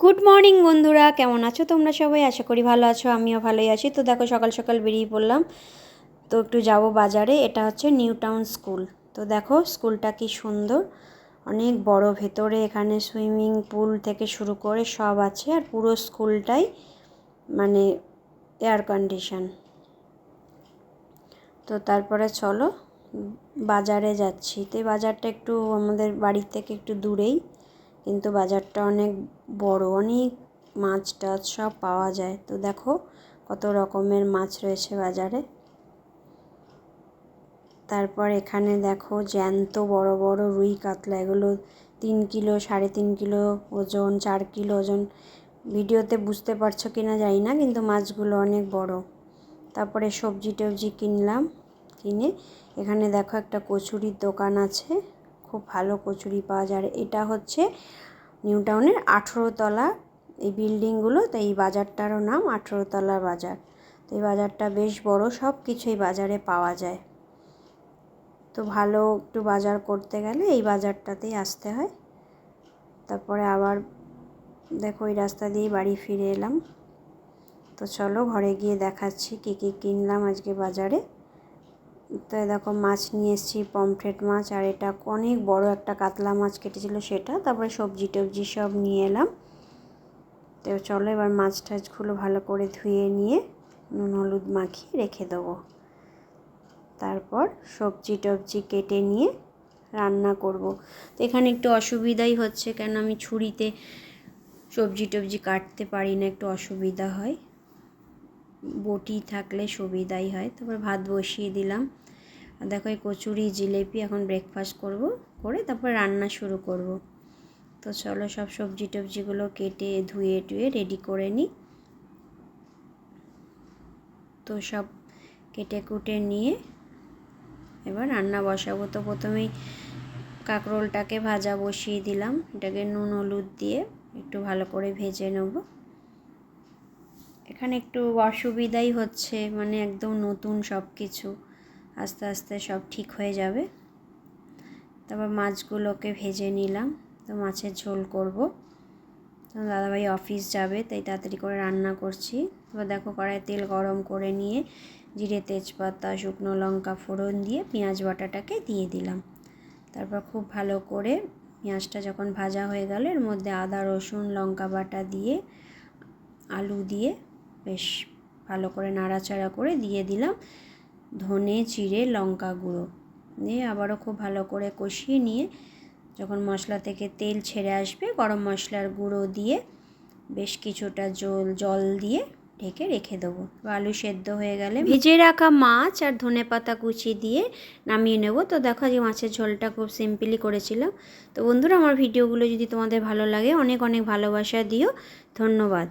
Good morning বন্ধুরা। কেমন আছো তোমরা সবাই? আশা করি ভালো আছো, আমিও ভালোই আছি। তো দেখো, সকাল সকাল বেরিয়ে পড়লাম। তো একটু যাব বাজারে। এটা হচ্ছে নিউ টাউন স্কুল। তো দেখো, স্কুলটা কি সুন্দর। অনেক বড় ভেতরে এখানে সুইমিং পুল থেকে শুরু করে সব আছে। আর পুরো স্কুলটাই মানে এয়ার কন্ডিশন তো তারপরে চলো, বাজারে যাচ্ছি। তো এই বাজারটা একটু আমাদের বাড়ি থেকে একটু দূরেই। কিন্তু বাজারটা অনেক বড়, অনেক মাছ টাছ সব পাওয়া যায়। তো দেখো কত রকমের মাছ রয়েছে বাজারে। তারপর এখানে দেখো জ্যান্ত বড় বড় রুই কাতলা, এগুলো তিন কিলো, সাড়ে তিন কিলো ওজন, চার কিলো ওজন। ভিডিওতে বুঝতে পারছ কি না জানি না, কিন্তু মাছগুলো অনেক বড়। তারপরে সবজি টবজি কিনলাম, কিনে এখানে দেখো একটা কচুরির দোকান আছে। খুব ভালো কচুরি পাওয়া যায়। এটা হচ্ছে নিউ টাউনের আঠেরোতলা এই বিল্ডিংগুলো, তো এই বাজারটারও নাম আঠেরোতলা বাজার। তো এই বাজারটা বেশ বড়, সব কিছুই বাজারে পাওয়া যায়। তো ভালো একটু বাজার করতে গেলে এই বাজারটাতেই আসতে হয়। তারপরে আবার দেখো ওই রাস্তা দিয়ে বাড়ি ফিরে এলাম। তো চলো ঘরে গিয়ে দেখাচ্ছি কী কী কিনলাম আজকে বাজারে। তো দেখো মাছ নিয়ে এসেছি, পমফ্রেট মাছ, আর এটা অনেক বড় একটা কাতলা মাছ কেটেছিল সেটা। তারপরে সবজি টবজি সব নিয়ে এলাম। তো চলো এবার মাছ টাছগুলো ভালো করে ধুয়ে নিয়ে নুন, হলুদ মাখিয়ে রেখে দেবো। তারপর সবজি টবজি কেটে নিয়ে রান্না করব। তো এখানে একটু অসুবিধাই হচ্ছে কেন আমি ছুরিতে সবজি টবজি কাটতে পারি না, একটু অসুবিধা হয়। বটি থাকলে সুবিধাই হয়। তারপর ভাত বসিয়ে দিলাম। দেখো এই কচুরি, জিলেপি এখন ব্রেকফাস্ট করব, করে তারপর রান্না শুরু করব। তো চলো সব সবজি টবজিগুলো কেটে, ধুয়ে, টুয়ে রেডি করে নিই। তো সব কেটে কুটে নিয়ে এবার রান্না বসাবো। তো প্রথমেই কাঁকরোলটাকে ভাজা বসিয়ে দিলাম। এটাকে নুন, হলুদ দিয়ে একটু ভালো করে ভেজে নেব। এখানে একটু অসুবিধাই হচ্ছে মানে একদম নতুন সব কিছু আস্তে আস্তে সব ঠিক হয়ে যাবে। তারপর মাছগুলোকে ভেজে নিলাম, তো মাছের ঝোল করব। তো দাদাভাই অফিস যাবে, তাই তাড়াতাড়ি করে রান্না করছি। এবার দেখো কড়াই তেল গরম করে নিয়ে জিরে তেজপাতা, শুকনো লঙ্কা ফোড়ন দিয়ে পেঁয়াজ বাটাটাকে দিয়ে দিলাম। তারপর খুব ভালো করে পেঁয়াজটা যখন ভাজা হয়ে গেল, এর মধ্যে আদা, রসুন, লঙ্কা বাটা দিয়ে আলু দিয়ে বেশ ভালো করে নাড়াচাড়া করে দিয়ে দিলাম ধনে, জিরে, লঙ্কা গুঁড়ো। দিয়ে আবারও খুব ভালো করে কষিয়ে নিয়ে যখন মশলা থেকে তেল ছেড়ে আসবে, গরম মশলার গুঁড়ো দিয়ে বেশ কিছুটা জল জল দিয়ে ঢেকে রেখে দেবো। আলু সেদ্ধ হয়ে গেলে ভেজে রাখা মাছ আর ধনে পাতা কুচি দিয়ে নামিয়ে নেব। তো দেখো যে মাছের ঝোলটা খুব সিম্পলি করেছিলাম। তো বন্ধুরা, আমার ভিডিওগুলো যদি তোমাদের ভালো লাগে, অনেক অনেক ভালোবাসা দিও। ধন্যবাদ।